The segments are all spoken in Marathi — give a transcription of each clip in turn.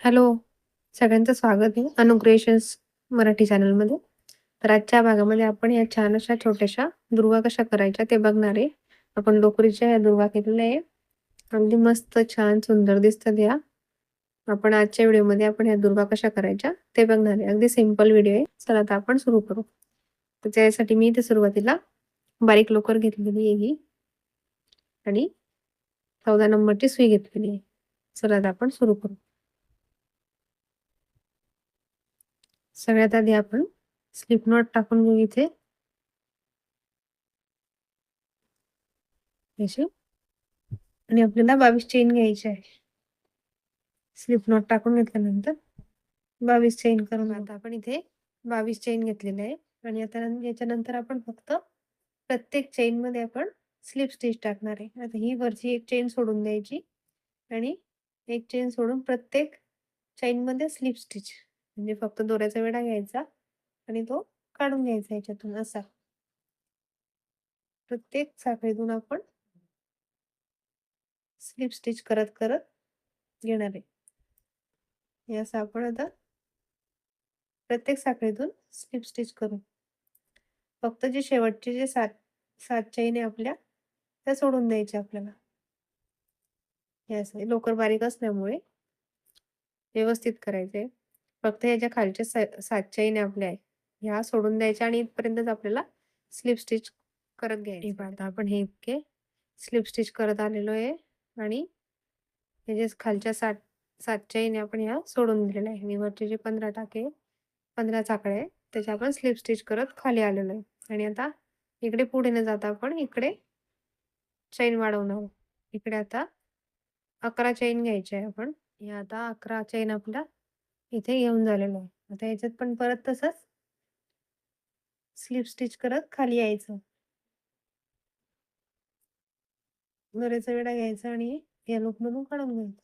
हॅलो सगळ्यांचं स्वागत आहे अनुक्रिएशन्स मराठी चॅनलमध्ये. तर आजच्या भागामध्ये आपण या छान अशा छोट्याशा दुर्वा कशा करायच्या ते बघणार आहे. आपण डोकरीच्या या दुर्वा केलेल्या आहे. अगदी मस्त छान सुंदर दिसतात या. आपण आजच्या व्हिडिओमध्ये आपण या दुर्वा कशा करायच्या ते बघणार आहे. अगदी सिंपल व्हिडिओ आहे. चला आता आपण सुरू करू. तर त्यासाठी मी इथे सुरुवातीला बारीक लोकर घेतलेली आहे ही. आणि चौदा नंबरची सुई घेतलेली आहे. चला आता आपण सुरू करू. सगळ्यात आधी आपण स्लिप नॉट टाकून घेऊ इथे. आणि आपल्याला बावीस चेन घ्यायची आहे स्लिप नॉट टाकून घेतल्यानंतर बावीस चेन करून आता आपण इथे बावीस चेन घेतलेले आहे आणि आता याच्यानंतर आपण फक्त प्रत्येक चेन मध्ये आपण स्लिप स्टिच टाकणार आहे. आता ही वरची एक चेन सोडून द्यायची. आणि एक चेन सोडून प्रत्येक चेन मध्ये स्लिप स्टिच म्हणजे फक्त दोऱ्याचा वेढा घ्यायचा आणि तो काढून घ्यायचा याच्यातून असा. प्रत्येक साखळीतून आपण स्लिप स्टिच करत करत घेणार आहे. असं आपण आता प्रत्येक साखळीतून स्लिप स्टिच करू. फक्त जे शेवटचे जे सात सात चाईने आपल्या त्या सोडून द्यायच्या आपल्याला. हे असं लोकर बारीक असल्यामुळे व्यवस्थित करायचंय. फक्त ह्याच्या खालच्या सात चैन आपल्या आहे ह्या सोडून द्यायच्या आणि इथपर्यंतच आपल्याला स्लिप स्टिच करत घ्यायचे. आता आपण हे इतके स्लिप स्टिच करत आलेलो आहे आणि ह्याच्या खालच्या सात सात चैन आपण ह्या सोडून दिलेल्या आहे आणि वरचे जे पंधरा टाके पंधरा चाकडे आहे त्याच्या आपण स्लिप स्टिच करत खाली आलेलो आहे. आणि आता इकडे पुढे न जाता आपण इकडे चैन वाढवणार इकडे आता अकरा चैन घ्यायचे आहे आपण. हे आता अकरा चैन आपल्या इथे येऊन झालेलो. आहे आता याच्यात पण परत तसंच स्लिप स्टिच करत खाली यायचं. बरेच वेळा घ्यायचा आणि या मधून काढून घ्यायचं.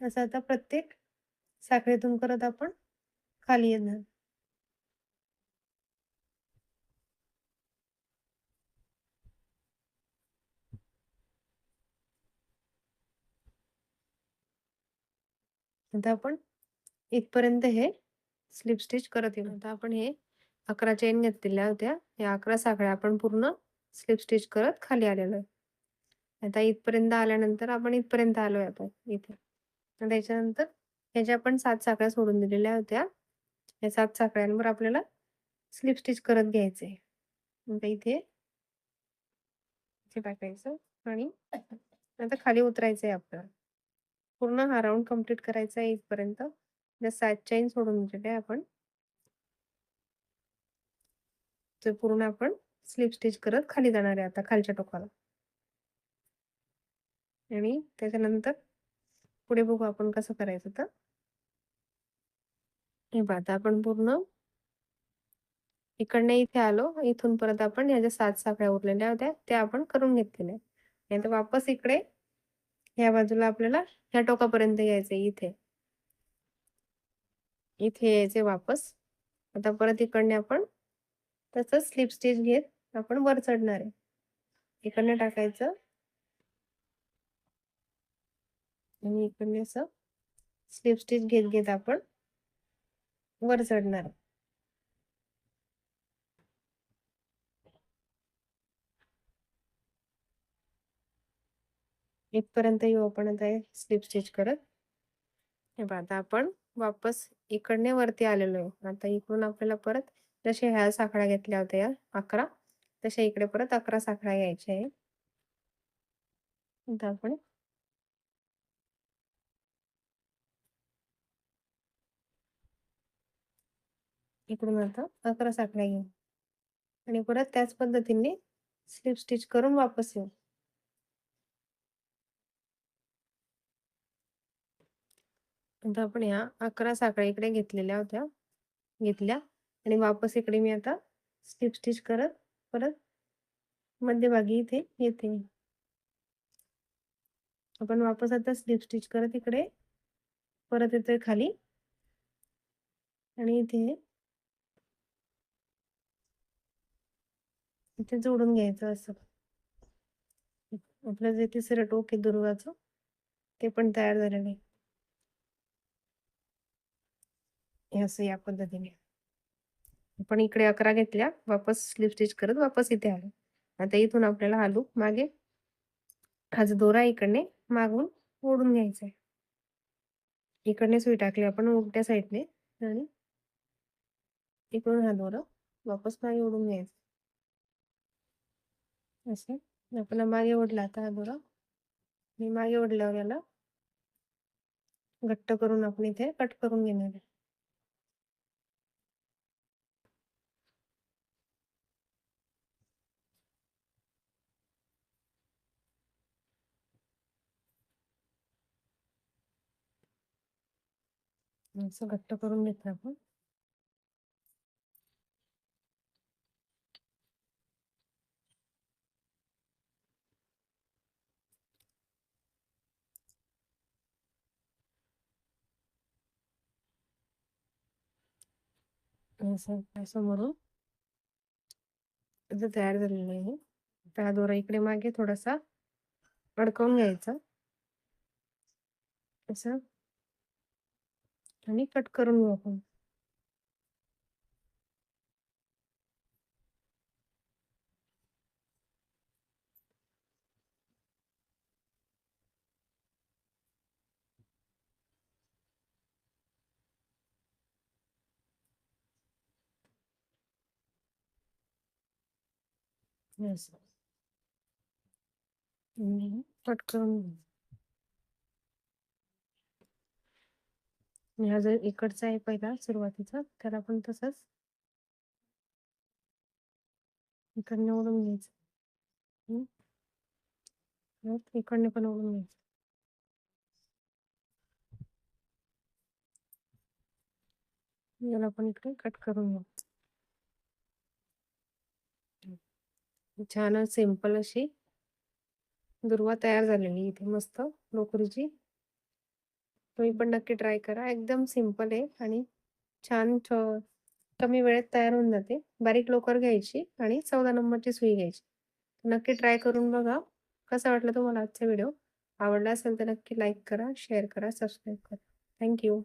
असं आता प्रत्येक साखळीतून करत आपण खाली येणार. आता आपण इथपर्यंत हे स्लिप स्टिच करत येऊ. आता आपण हे अकरा चेन घेतलेल्या होत्या. या अकरा साखळ्या आपण पूर्ण स्लिप स्टिच करत खाली आलेलो आहे. आता इथपर्यंत आल्यानंतर आपण इथपर्यंत आलोय आता इथे. त्याच्यानंतर ह्याच्या आपण सात साखळ्या सोडून दिलेल्या होत्या. या सात साखळ्यांवर आपल्याला स्लिप स्टिच करत घ्यायचे आता इथे टाकायचं आणि आता खाली उतरायचंय आपल्याला. पूर्ण हा राऊंड कंप्लीट करायचा आहे इथपर्यंत. सात चैन सोडून दिलेले आपण. ते पूर्ण आपण स्लिप स्टिच करत खाली जाणार आहे आता खालच्या टोकाला. आणि त्याच्यानंतर पुढे बघू आपण कसं करायचं तर. हे आता आपण पूर्ण इकडनं इथे आलो इथून परत आपण ह्या ज्या सात साखळ्या उरलेल्या होत्या त्या आपण करून घेतलेल्या नंतर वापस इकडे ह्या बाजूला आपल्याला ह्या टोकापर्यंत यायचंय इथे. इथे यायचे वापस. आता परत इकडने आपण तसंच स्लिप स्टिच घेत आपण वर चढणार आहे. इकडनं टाकायचं. आणि इकडने असं स्लिप स्टिच घेत घेत आपण वर चढणार इथपर्यंत येऊ आपण आता स्लिप स्टिच करत. हे आता आपण वापस इकडने वरती आलेलो आहे. आता इकडून आपल्याला परत जसे ह्या साखळ्या घेतल्या होत्या या अकरा. तशा इकडे परत अकरा साखळ्या घ्यायच्या आहे आपण इकडून आता अकरा साखळ्या घेऊ. आणि परत त्याच पद्धतीने स्लिप स्टिच करून वापस येऊ. आता आपण ह्या अकरा साखळ्या इकडे घेतलेल्या होत्या. घेतल्या आणि वापस इकडे मी आता स्टिप स्टिच करत परत मध्यभागी इथे येते आपण वापस आता स्लिप स्टिच करत इकडे परत येतोय खाली. आणि इथे इथे जोडून घ्यायचं असं. आपलं जे तिसरं टोक आहे दुर्गाचं ते पण तयार झालेलं आहे. हे असं या पद्धतीने. आपण इकडे अकरा घेतल्या वापस स्लिप स्टिच करत वापस इथे आलो. आता इथून आपल्याला हा लूप मागे हा जो दोरा इकडने मागून ओढून घ्यायचा आहे. इकडने सुई टाकली आपण उलट्या साईडने आणि इकडून हा दोरा वापस मागे ओढून घ्यायचा असं. आपण मागे ओढला आता हा दोरा मी मागे ओढल्यावर याला घट्ट करून आपण इथे कट करून घेणार आहे. असं घट्ट करून घेतलं आपण. समोरून इथं तयार झालेलं आहे त्या दोरा इकडे मागे थोडासा अडकवून घ्यायचा. असं. आणि कट करून घेऊ आपण असं कट करून घेऊ आणि हा जो इकडचा आहे पहिला सुरुवातीचा त्याला पण तसंच. इकडनं ओढून घ्यायचं. इकडनं पण ओढून घ्यायचं. याला पण इकडे कट करून घेऊ छान सिंपल अशी दुर्वा तयार झालेली इथे मस्त लोकरीची. तुम्ही पण नक्की ट्राय करा. एकदम सिंपल आहे आणि छान कमी वेळेत तयार होऊन जाते. बारीक लोकर घ्यायची आणि चौदा नंबरची सुई घ्यायची. नक्की ट्राय करून बघा. कसा वाटला तुम्हाला आजचा व्हिडिओ? आवडला असेल तर नक्की लाईक करा शेअर करा सबस्क्राईब करा. थँक्यू